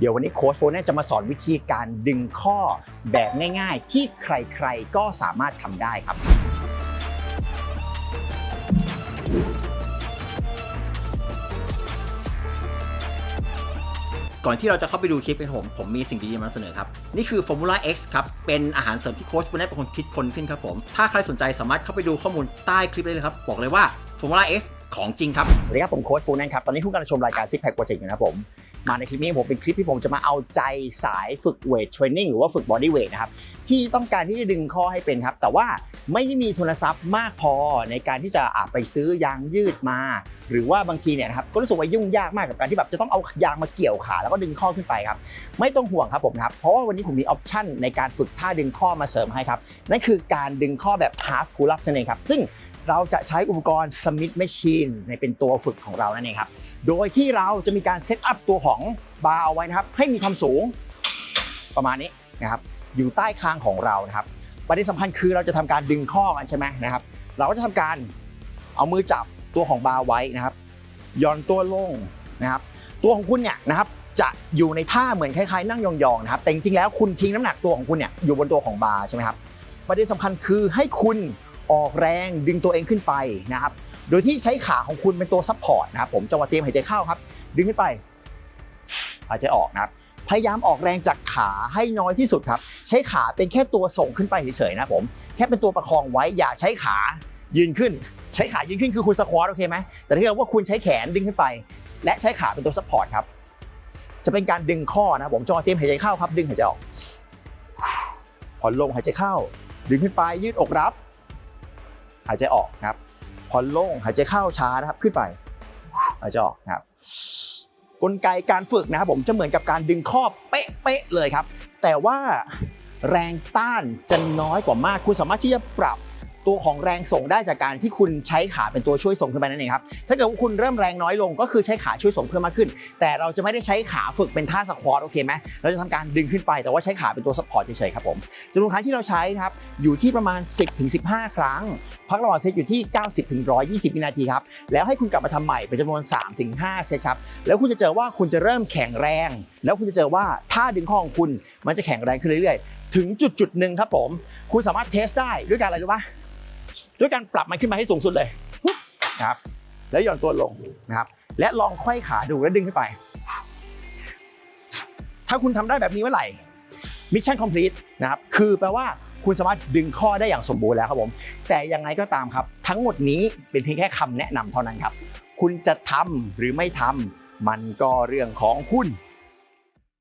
เดี๋ยววันนี้โค้ชโปเนี่ยจะมาสอนวิธีการดึงข้อแบบง่ายๆ ที่ใครๆก็สามารถทำได้ครับก่อนที่เราจะเข้าไปดูคลิปกันผม ผมมีสิ่งดีๆมานำเสนอครับ นี่คือ Formula X ครับ เป็นอาหารเสริมที่โค้ชวันนี้เป็นคนคิดค้นขึ้นครับผม ถ้าใครสนใจสามารถเข้าไปดูข้อมูลใต้คลิปได้เลยครับ บอกเลยว่า Formula X ของจริงครับ สวัสดีครับ ผมโค้ชปูนันครับ ตอนนี้คุณกำลังชมรายการซิกแพคโปรเจกต์อยู่นะครับผม มาในคลิปนี้ผมเป็นคลิปที่ผมจะมาเอาใจสายฝึกเวทเทรนนิ่งหรือว่าฝึกบอดี้เวทนะครับที่ต้องการที่จะดึงข้อให้เป็นครับ แต่ว่าไม่ได้มีทุนทรัพย์มากพอในการที่จะอาไปซื้อยางยืดมา หรือว่าบางทีเนี่ยนะครับก็รู้สึกว่ายุ่งยากมากกับการที่แบบจะต้องเอายางมาเกี่ยวขาแล้วก็ดึงข้อขึ้นไปครับไม่ต้องห่วงครับผมครับเพราะว่าวันนี้ผมมีออปชั่นในการฝึกท่าดึงข้อมาเสริมให้ครับนั่นคือการดึงข้อแบบ half pull up นั่นเองครับซึ่งเราจะใช้อุปกรณ์ Smith Machine ในเป็นตัวฝึกของเรานั่นเองครับ โดยที่เราจะมีการเซตอัพตัวของบาร์เอาไว้นะครับ ให้มีความสูงประมาณนี้นะครับอยู่ใต้คางของเรานะครับประเด็นสำคัญคือเราจะทำการดึงข้อกันใช่ไหมนะครับ เราก็จะทำการเอามือจับตัวของบาร์ไว้นะครับย่อนตัวลงนะครับตัวของคุณเนี่ยนะครับจะอยู่ในท่าเหมือนคล้ายๆนั่งยองๆนะครับแต่จริงๆแล้วคุณทิ้งน้ำหนักตัวของคุณเนี่ยอยู่บนตัวของบาร์ใช่ไหมครับประเด็นสำคัญคือให้คุณออกแรงดึงตัวเองขึ้นไปนะครับ โดยที่ใช้ขาของคุณเป็นตัวซัพพอร์ตนะครับผมจังหวะเตรียมหายใจเข้าครับ ดึงขึ้นไปหายใจออกนะครับพยายามออกแรงจากขาให้น้อยที่สุดครับ ใช้ขาเป็นแค่ตัวส่งขึ้นไปเฉยๆนะครับผม แค่เป็นตัวประคองไว้อย่าใช้ขายืนขึ้น ใช้ขายืนขึ้นคือคุณสควอตโอเคไหมแต่ถ้าเกิดว่าคุณใช้แขนดึงขึ้นไป และใช้ขาเป็นตัวซัพพอร์ตครับ จะเป็นการดึงข้อนะครับผมจังหวะเตรียมหายใจเข้าครับ ดึงหายใจออกผ่อนลงหายใจเข้า ดึงขึ้นไปยืดอกรับ หายใจออกนะครับ ผ่อนลงหายใจเข้าช้านะครับขึ้นไปหายใจออกนะครับกลไกการฝึกนะครับผมจะเหมือนกับการดึงข้อเป๊ะๆเลยครับ แต่ว่าแรงต้านจะน้อยกว่ามากคุณสามารถที่จะปรับ ตัวของแรงส่งได้จากการที่คุณใช้ขาเป็นตัวช่วยส่งขึ้นไปนั่นเองครับ ถ้าเกิดว่าคุณเริ่มแรงน้อยลงก็คือใช้ขาช่วยส่งเพิ่มมากขึ้น แต่เราจะไม่ได้ใช้ขาฝึกเป็นท่าสควอตโอเคไหมเราจะทำการดึงขึ้นไป แต่ว่าใช้ขาเป็นตัวซัพพอร์ตเฉยๆครับผมจำนวนครั้งที่เราใช้นะครับอยู่ที่ประมาณ 10-15 ครั้ง พักระหว่างเซตอยู่ที่ 90-120 วินาทีครับ แล้วให้คุณกลับมาทำใหม่เป็นจำนวน 3-5 เซตครับ แล้วคุณจะเจอว่าคุณจะเริ่มแข็งแรง แล้วคุณจะเจอว่าท่าดึงข้อของคุณมันจะแข็งแรงขึ้นเรื่อยๆ ถึงจุดจุดหนึ่งครับผม คุณสามารถเทสได้ด้วยการอะไรรู้ปะ ด้วยการปรับมันขึ้นมาให้สูงสุดเลยปุ๊บนะครับแล้วหย่อนตัวลงนะครับ และลองไขว้ขาดูแล้วดึงขึ้นไป ถ้าคุณทำได้แบบนี้เมื่อไหร่มิชชั่นคอมพลีทนะครับคือแปลว่าคุณสามารถดึงข้อได้อย่างสมบูรณ์แล้วครับผม แต่ยังไงก็ตามครับ ทั้งหมดนี้เป็นเพียงแค่คำแนะนำเท่านั้นครับ คุณจะทำหรือไม่ทำมันก็เรื่องของคุณ